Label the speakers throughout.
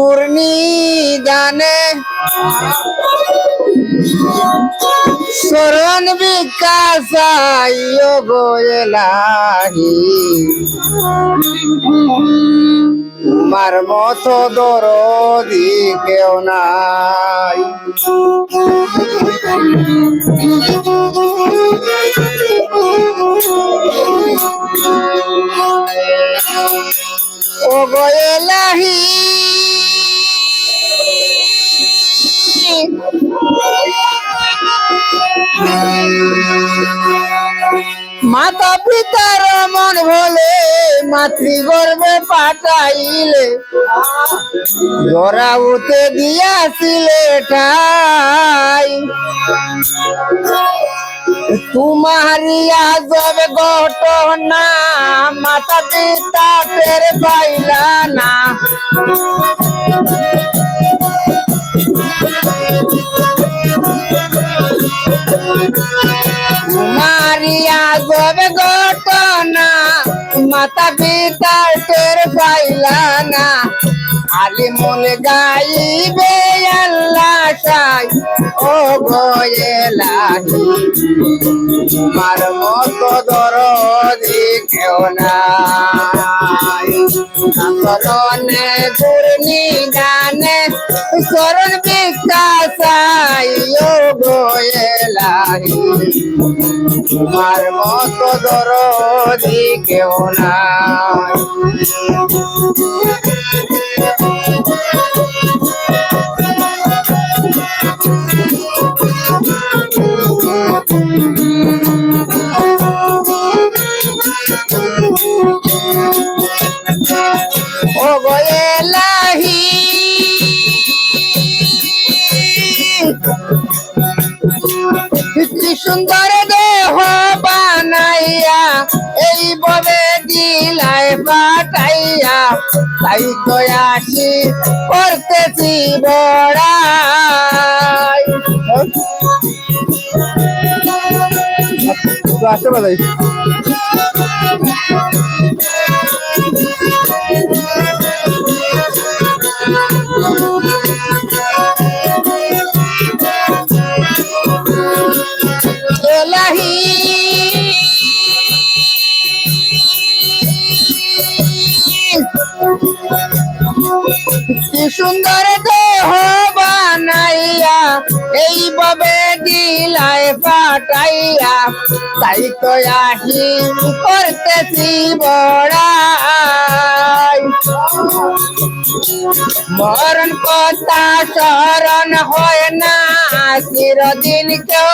Speaker 1: পূর্ণি জানে। শরণ বিকাশ গোয়েলাহি তোমার মতো দরদি কেউ নাই। মাতা পিতার মন ভোলে মাতৃগর্ভে পাঠাইলে। জরাউতে দিয়াছিলে ঠাই। তোমারি আজব ঘটনা মাতা পিতা ফের পাইলা। মাতা পিতা টের পাইলা না। আলিমুল গাইবে আল্লাহ সাই ও গোয়েলাহি তোমার মতো দরদি কেউ নাই। করণে ঘূর্ণি গানে শরণ বিকাশাই ও গোয়েলাহি তোমার মতো দরদি কেউ নাই। ও গোয়েলাহি সুন্দর দেহ বানাইয়া এই বনে দিলাই পাঠাইয়া তাই তো আসি করতেছি বড়াই। আসতে পারাই কি সুন্দর দেহ বানাইয়া, এই ভাবে দিলায় পাঠাইয়া। তাই তো আহি করতেছি বড়াই। মরণ কথা স্মরণ হয় না, চিরদিন কেউ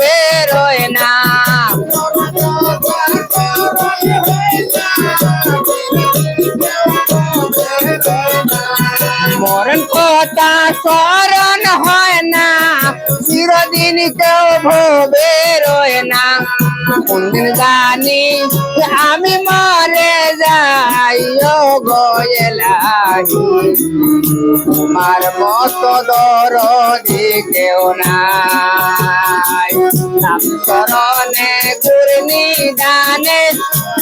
Speaker 1: বেরোয় না। চিরদিন কেউ বেরোয় না। কোনদিন জানি আমি মরে যাই, ও গোয়েলাহি তোমার মতো দরদি কেউ নাই। নাম গুরনি দানে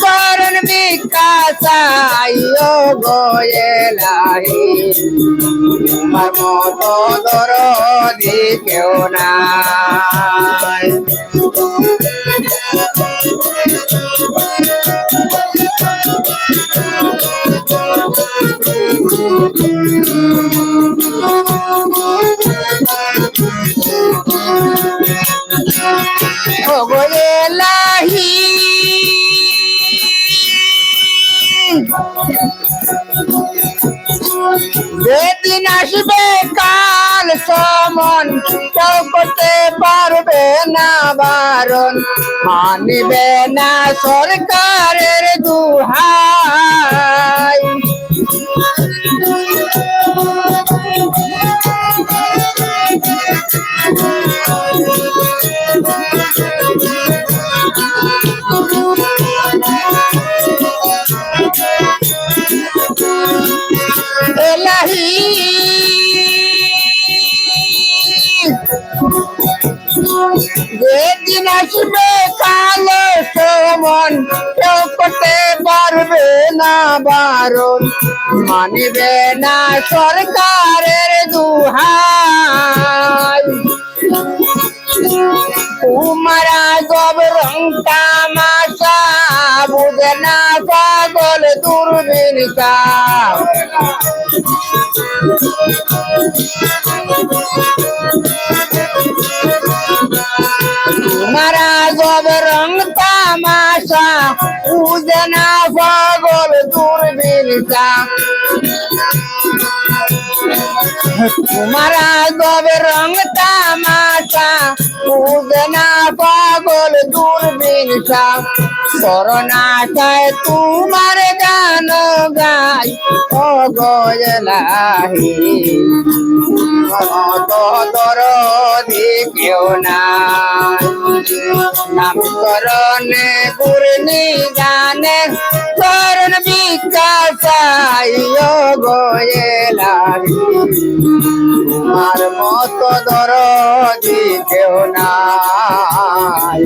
Speaker 1: করণ বিকাশ গোয়েলাহি তোমার মতো কেউ নাই ও গোয়েলাহি যেদিন আসবে কাল সমন কেউ করতে পারবে না বারণ। মানবে না সরকারের দুহাই। সমন কেউ করতে পারবে না বারণ। মানিবে না সরকারের দুহাই। তোমারা গব রং তামাশা, বুঝে না পাগল দূরবীন কা তামাশা পাগল দূরবীন কা তোমারা গবে রং তামাশা উদনা পাগল দূরবীনসা করোনাশায় তোমার গান গাই ও গজলাহি তো দরদি কেউ নাম করণে গুরনি গানে করণ বিকাশ গয়েলাহি তোমার মতো দরদি কেউ নাই।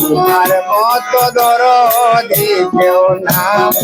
Speaker 1: তোমার মতো দরদি কেউ নাই।